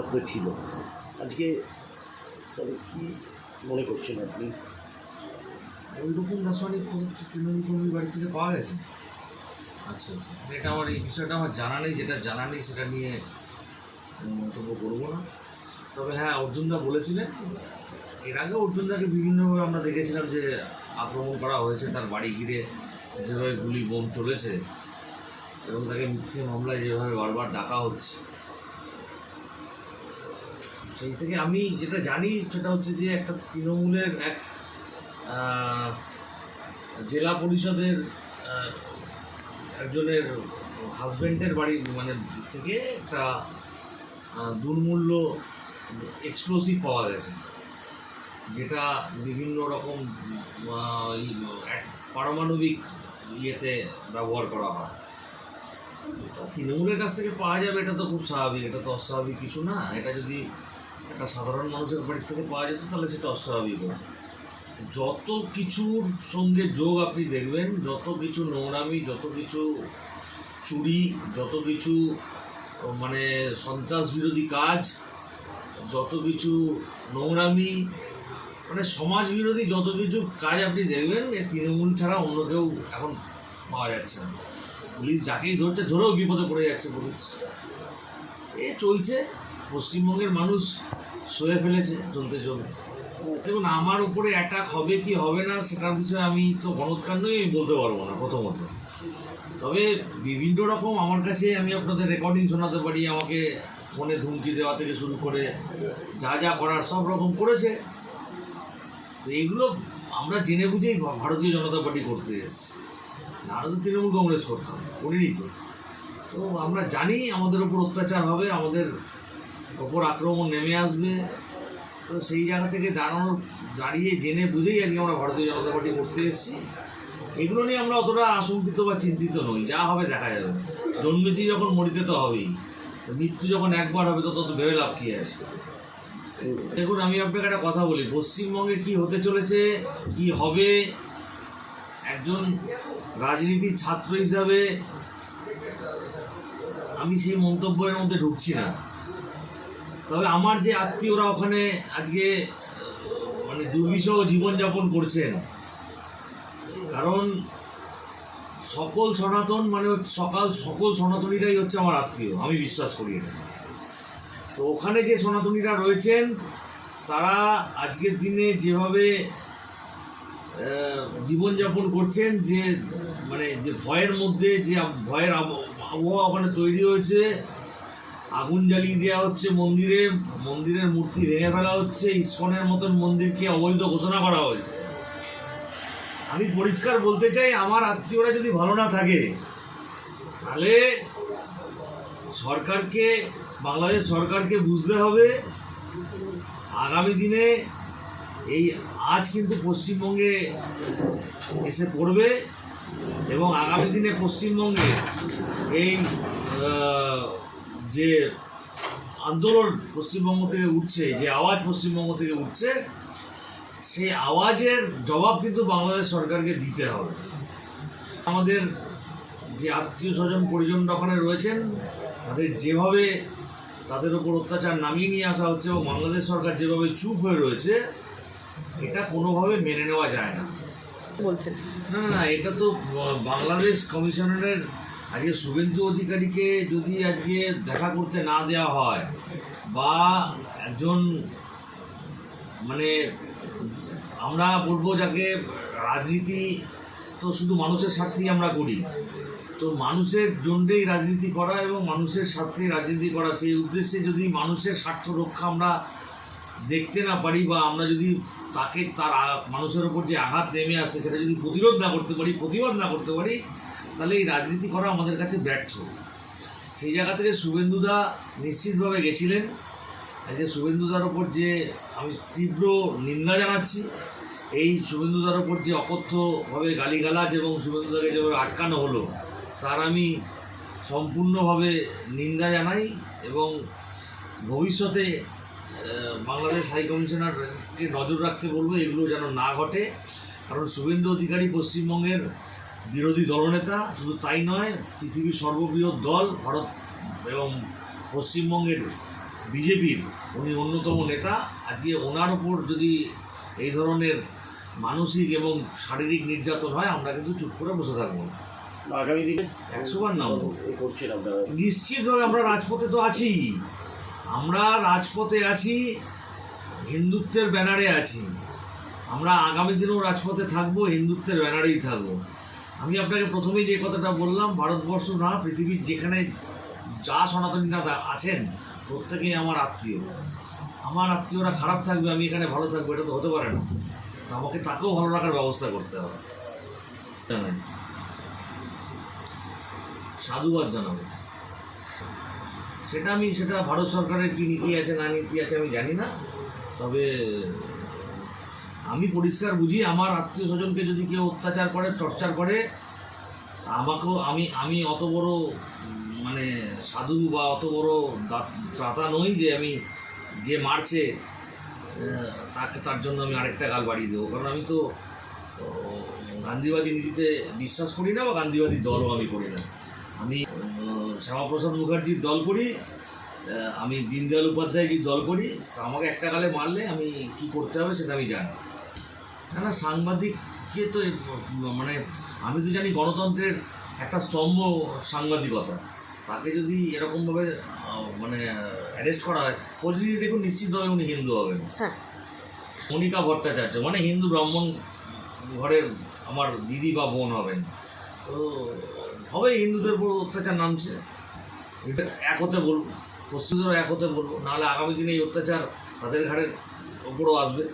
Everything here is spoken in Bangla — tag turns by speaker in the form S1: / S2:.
S1: কথাবার্তা ছিল। আজকে তবে কি মনে করছেন আপনি?
S2: ওইরকম রাসায়নিক পদার্থ তৃণমূল কর্মীর বাড়ি থেকে পাওয়া গেছে। আচ্ছা আচ্ছা। এটা আমার এই বিষয়টা আমার জানা নেই যেটা জানা নেই সেটা নিয়ে মন্তব্য করব না। তবে হ্যাঁ অর্জুনদা বলেছিলেন। এর আগে অর্জুনদাকে বিভিন্নভাবে আমরা দেখেছিলাম যে আক্রমণ করা হয়েছে তার বাড়ি ঘিরে যেভাবে গুলি বোম চলেছে এবং তাকে মিথ্যে মামলায় যেভাবে বারবার ডাকা হচ্ছে। সেই থেকে আমি যেটা জানি সেটা হচ্ছে যে একটা তৃণমূলের এক জেলা পরিষদের একজনের হাজবেন্ডের বাড়ি মানে থেকে একটা দুর্মূল্য এক্সপ্লোসিভ পাওয়া গেছে। যেটা বিভিন্ন রকম পারমাণবিক ইয়েতে ব্যবহার করা হয়। তৃণমূলের কাছ থেকে পাওয়া যাবে এটা তো খুব স্বাভাবিক, এটা তো অস্বাভাবিক কিছু না। এটা যদি একটা সাধারণ মানুষের বাড়ির থেকে পাওয়া যেত, তাহলে সেটা অস্বাভাবিক যত কিছুর সঙ্গে যোগ আপনি দেখবেন, যত কিছু নোংরামি, যত কিছু চুরি, যত কিছু মানে সন্ত্রাস বিরোধী কাজ, যত কিছু নোংরামি মানে সমাজ বিরোধী যত কিছু কাজ আপনি দেখবেন তৃণমূল ছাড়া অন্য কেউ এখন পাওয়া যাচ্ছে না। পুলিশ যাকেই ধরছে, ধরেও বিপদে পড়ে যাচ্ছে পুলিশ। এ চলছে। পশ্চিমবঙ্গের মানুষ সয়ে ফেলেছে, চলতে চলতে দেখুন, আমার উপরে অ্যাটাক হবে কি হবে না, সেটার বিষয়ে আমি তো গণৎকার নই, আমি বলতে পারব না প্রথমত। তবে বিভিন্ন রকম আমার কাছে আমি আপনাদের রেকর্ডিং শোনাতে পারি, আমাকে ফোনে ধুমকি দেওয়া থেকে শুরু করে যা যা করার সব রকম করেছে। তো এইগুলো আমরা জেনে বুঝেই ভারতীয় জনতা পার্টি করতে এসেছি। নাহলে তো তৃণমূল কংগ্রেস করতাম, করিনি তো। তো আমরা জানি আমাদের উপর অত্যাচার হবে, আমাদের ওপর আক্রমণ নেমে আসবে। তো সেই জায়গা থেকে দাঁড়ানোর, দাঁড়িয়ে জেনে বুঝেই আজকে আমরা ভারতীয় জনতা পার্টি করতে এসেছি। এগুলো নিয়ে আমরা অতটা আশঙ্কিত বা চিন্তিত নই, যা হবে দেখা যাবে। জন্মেছি যখন, মরিতে তো হবেই। মৃত্যু যখন একবার হবে তো তত ভেবে লাভ কি আছে? দেখুন, আমি আপনাকে একটা কথা বলি, পশ্চিমবঙ্গে কি হতে চলেছে, কি হবে? একজন রাজনীতির ছাত্র হিসাবে আমি সেই মন্তব্যের মধ্যে ঢুকছি না। তবে আমার যে আত্মীয়রা ওখানে আজকে মানে দুর্বিষহ জীবনযাপন করছেন, কারণ সকল সনাতন মানে সকাল, সকল সনাতনীরাই হচ্ছে আমার আত্মীয়, আমি বিশ্বাস করি এটা। তো ওখানে যে সনাতনীরা রয়েছেন, তারা আজকের দিনে যেভাবে জীবনযাপন করছেন, যে মানে যে ভয়ের মধ্যে, যে ভয়ের আব- আবহাওয়া ওখানে তৈরি হয়েছে আগুন জ্বালিয়ে দেওয়া হচ্ছে মন্দিরে, মন্দিরের মূর্তি ভেঙে ফেলা হচ্ছে, ইস্কনের মতন মন্দিরকে অবৈধ ঘোষণা করা হয়েছে। আমি পরিষ্কার বলতে চাই, আমার আত্মীয়রা যদি ভালো না থাকে, তাহলে সরকারকে, বাংলাদেশ সরকারকে বুঝতে হবে, আগামী দিনে এই আজ কিন্তু পশ্চিমবঙ্গে এসে পড়বে এবং আগামী দিনে পশ্চিমবঙ্গে এই যে আন্দোলন পশ্চিমবঙ্গ থেকে উঠছে যে আওয়াজ পশ্চিমবঙ্গ থেকে উঠছে সেই আওয়াজের জবাব কিন্তু বাংলাদেশ সরকারকে দিতে হবে। আমাদের যে আত্মীয় স্বজন পরিজন ওখানে রয়েছেন তাদের যেভাবে তাদের উপর অত্যাচার নামিয়ে নিয়ে আসা হচ্ছে এবং বাংলাদেশ সরকার যেভাবে চুপ হয়ে রয়েছে এটা কোনোভাবে মেনে নেওয়া যায় না।
S3: বলছেন।
S2: না না এটা তো বাংলাদেশ কমিশনারের আজকে শুভেন্দু অধিকারীকে যদি আজকে দেখা করতে না দেওয়া হয় বা একজন মানে আমরা বলব যাকে রাজনীতি তো শুধু মানুষের স্বার্থেই আমরা করি, তো মানুষের জন্যেই রাজনীতি করা এবং মানুষের স্বার্থে রাজনীতি করা সেই উদ্দেশ্যে যদি মানুষের স্বার্থ রক্ষা আমরা দেখতে না পারি বা আমরা যদি তাকে তার মানুষের ওপর যে আঘাত নেমে আসছে সেটা যদি প্রতিরোধ না করতে পারি, প্রতিবাদ না করতে পারি তাহলে এই রাজনীতি করা আমাদের কাছে ব্যর্থ। সেই জায়গা থেকে শুভেন্দুদা নিশ্চিতভাবে গেছিলেন। যে শুভেন্দুদার ওপর যে আমি তীব্র নিন্দা জানাচ্ছি, এই শুভেন্দুদার ওপর যে অকথ্যভাবে গালিগালাজ এবং শুভেন্দুদাকে যেভাবে আটকানো হলো, তার আমি সম্পূর্ণভাবে নিন্দা জানাই এবং ভবিষ্যতে বাংলাদেশ হাই কমিশনারকে নজর রাখতে বলব এগুলো যেন না ঘটে। কারণ শুভেন্দু অধিকারী পশ্চিমবঙ্গের বিরোধী দলনেতা শুধু তাই নয় পৃথিবীর সর্ববৃহৎ দল ভারত এবং পশ্চিমবঙ্গের বিজেপির উনি অন্যতম নেতা। আজকে ওনার ওপর যদি এই ধরনের মানসিক এবং শারীরিক নির্যাতন হয় আমরা কিন্তু চুপ করে বসে থাকব না।
S1: আগামী দিনে
S2: একশো বার নামবো
S1: এ করছেন আপনারা।
S2: নিশ্চিতভাবে আমরা রাজপথে তো আছি। আমরা রাজপথে আছি হিন্দুত্বের ব্যানারে আছি। আমরা আগামী দিনেও রাজপথে থাকব হিন্দুত্বের ব্যানারেই থাকব। আমি আপনাকে প্রথমেই যে কথাটা বললাম, ভারতবর্ষ না, পৃথিবীর যেখানে যা সনাতনীরা আছেন, প্রত্যেকেই আমার আত্মীয়। আমার আত্মীয়রা খারাপ থাকবে, আমি এখানে ভালো থাকব, এটা তো হতে পারে না। আমাকে তাকেও ভালো রাখার ব্যবস্থা করতে হবে। জানেন? সাধুবাদ জানাব। সেটা আমি, সেটা ভারত সরকারের কি নীতি আছে, না নীতি আছে আমি জানি না। তবে আমি পরিষ্কার বুঝি, আমার আত্মীয় স্বজনকে যদি কেউ অত্যাচার করে, টর্চার করে, আমাকেও, আমি আমি অত বড় মানে সাধু বা অত বড় দা- ত্রাতা নই যে আমি যে মারছে তাকে, তার জন্য আমি আরেকটা গাল বাড়িয়ে দেবো। কারণ আমি তো গান্ধীবাদী নীতিতে বিশ্বাস করি না বা গান্ধীবাদী দলও আমি করি না। আমি শ্যামাপ্রসাদ মুখার্জির দল করি আমি দীনদয়াল উপাধ্যায়জির দল করি। তো আমাকে একটা গালে মারলে আমি কি করতে হবে সেটা আমি জানি। না না সাংবাদিককে তো মানে আমি তো জানি গণতন্ত্রের একটা স্তম্ভ সাংবাদিকতা। তাকে যদি এরকমভাবে মানে অ্যারেস্ট করা হয় প্রতিনিধি দেখুন নিশ্চিতভাবে উনি হিন্দু হবেন।
S3: হ্যাঁ।
S2: মনিকা ভট্টাচার্য মানে হিন্দু ব্রাহ্মণ ঘরের আমার দিদি বা বোন হবেন। তো হবে হিন্দুদের উপর অত্যাচার নামছে। এটা এক হতে বলব পশ্চিমদেরও এক হতে বলব নাহলে আগামী দিনে এই অত্যাচার তাদের ঘাড়ের ওপরও আসবে।